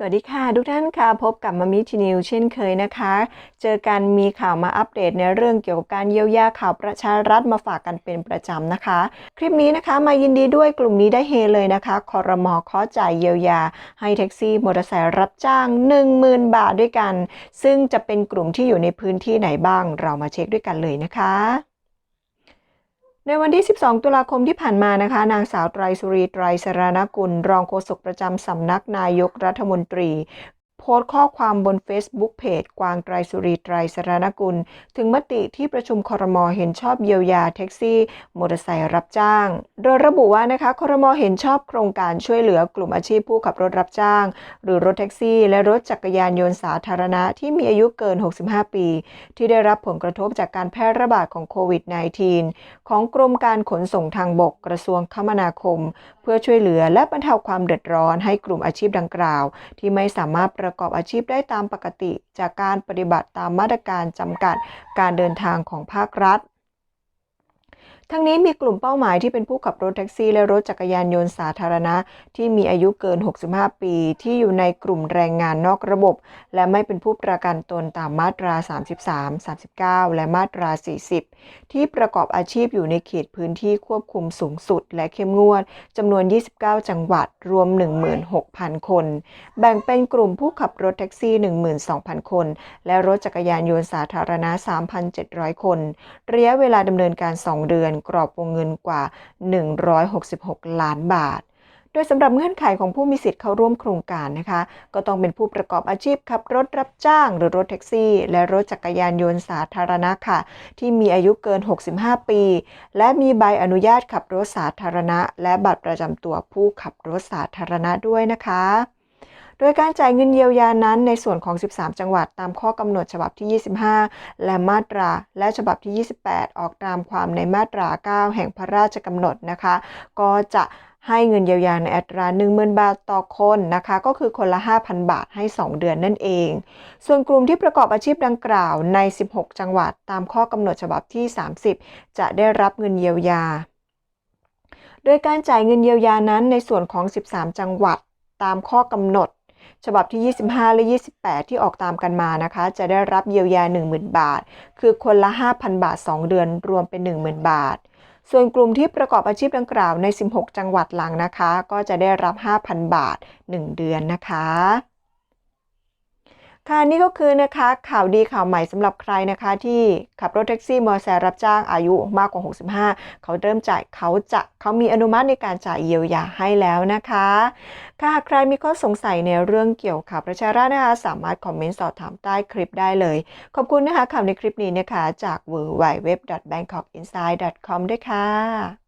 สวัสดีค่ะ ทุกท่านค่ะพบกับมามิทีนิวเช่นเคยนะคะ เจอกันมีข่าวมาอัปเดตในเรื่องเกี่ยวกับการเยียวยาข่าวประชารัฐมาฝากกันเป็นประจำนะคะ คลิปนี้นะคะมายินดีด้วยกลุ่มนี้ได้เฮเลยนะคะคอรมอขอจ่ายเยียวยา ให้แท็กซี่มอเตอร์ไซค์รับจ้าง 10,000 บาทด้วยกัน ซึ่งจะเป็นกลุ่มที่อยู่ในพื้นที่ไหนบ้าง เรามาเช็คด้วยกันเลยนะคะ ในวันที่ 12 ตุลาคมที่ผ่านมานะคะ นางสาวไตรสุรีไตรสรณกุล รองโฆษกประจำสำนักนายกรัฐมนตรี พสต์ข้อความบน Facebook เพจกวางไตรสุรีไตรสรณกุล ถึงมติที่ประชุมครมเห็นชอบเยียวยาแท็กซี่มอเตอร์ไซค์รับจ้าง โดยระบุว่านะคะครมเห็นชอบโครงการช่วยเหลือกลุ่มอาชีพผู้ขับรถรับจ้าง หรือรถแท็กซี่ และรถจักรยานยนต์สาธารณะที่มีอายุเกิน 65 ปี ที่ได้รับผลกระทบจากการแพร่ระบาดของโควิด -19 ของกรมการขนส่งทางบกกระทรวงคมนาคม เพื่อช่วยเหลือและบรรเทาความเดือดร้อนให้กลุ่มอาชีพดังกล่าว ที่ไม่สามารถประกอบอาชีพได้ตามปกติ จากการปฏิบัติตามมาตรการจำกัดการเดินทางของภาครัฐ ทั้งนี้มีกลุ่มเป้าหมายที่เป็นผู้ขับรถแท็กซี่ และรถจักรยานยนต์สาธารณะ ที่มีอายุเกิน 65 ปี ที่อยู่ในกลุ่มแรงงานนอกระบบ และไม่เป็นผู้ประกันตนตามมาตรา 33 39 และมาตรา 40 ที่ประกอบอาชีพอยู่ในเขตพื้นที่ควบคุมสูงสุด และเข้มงวดจำนวน 29 จังหวัดรวม 16,000 คน แบ่งเป็นกลุ่มผู้ขับรถแท็กซี่ 12,000 คน และรถจักรยานยนต์สาธารณะ 3,700 คน ระยะเวลาดำเนินการ 2 เดือนกรอบวงเงินกว่า 166 ล้านบาท โดยสำหรับเงื่อนไขของผู้มีสิทธิ์เข้าร่วมโครงการนะคะ ก็ต้องเป็นผู้ประกอบอาชีพขับรถรับจ้าง หรือรถแท็กซี่ และรถจักรยานยนต์สาธารณะค่ะ ที่มีอายุเกิน 65 ปี และมีใบอนุญาตขับรถสาธารณะ และบัตรประจำตัวผู้ขับรถสาธารณะด้วยนะคะ โดยการจ่ายเงินเยียวยานั้นในส่วนของ 13 จังหวัด ตามข้อกำหนดฉบับที่ 25 และมาตรา และฉบับที่ 28 ออกตามความในมาตรา 9 แห่งพระราชกำหนดนะคะ ก็จะให้เงินเยียวยาในอัตรา 10,000 บาทต่อคนนะคะ ก็คือคนละ 5,000 บาทให้ 2 เดือนนั่นเอง ส่วนกลุ่มที่ประกอบอาชีพดังกล่าวใน 16 จังหวัด ตามข้อกำหนดฉบับที่ 30 จะได้รับเงินเยียวยา โดยการจ่ายเงินเยียวยานั้นในส่วนของ 13 จังหวัดตามข้อกำหนด ฉบับที่ 25 และ 28 ที่ออกตามกันมานะคะ จะได้รับเยียวยา 10,000 บาท คือคนละ 5,000 บาท 2 เดือน รวมเป็น 10,000 บาท ส่วนกลุ่มที่ประกอบอาชีพดังกล่าวใน 16 จังหวัดหลังนะคะ ก็จะได้รับ 5,000 บาท 1 เดือนนะคะ ค่ะนี่ก็คือนะคะข่าวดีข่าวใหม่สำหรับใครนะคะ ที่ขับรถแท็กซี่มอเตอร์ไซค์รับจ้างอายุมากกว่า 65 เขาเริ่มจ่ายเขาจะเขามีอนุมัติในการจ่ายเยียวยาให้แล้วนะคะค่ะใครมีข้อสงสัยในเรื่องเกี่ยวกับประชารัฐนะคะ สามารถคอมเมนต์สอบถามใต้คลิปได้เลย ขอบคุณนะคะข่าวในคลิปนี้นะคะ จาก w w w b a n g k o k i n s i d e c o m ด้วยค่ะ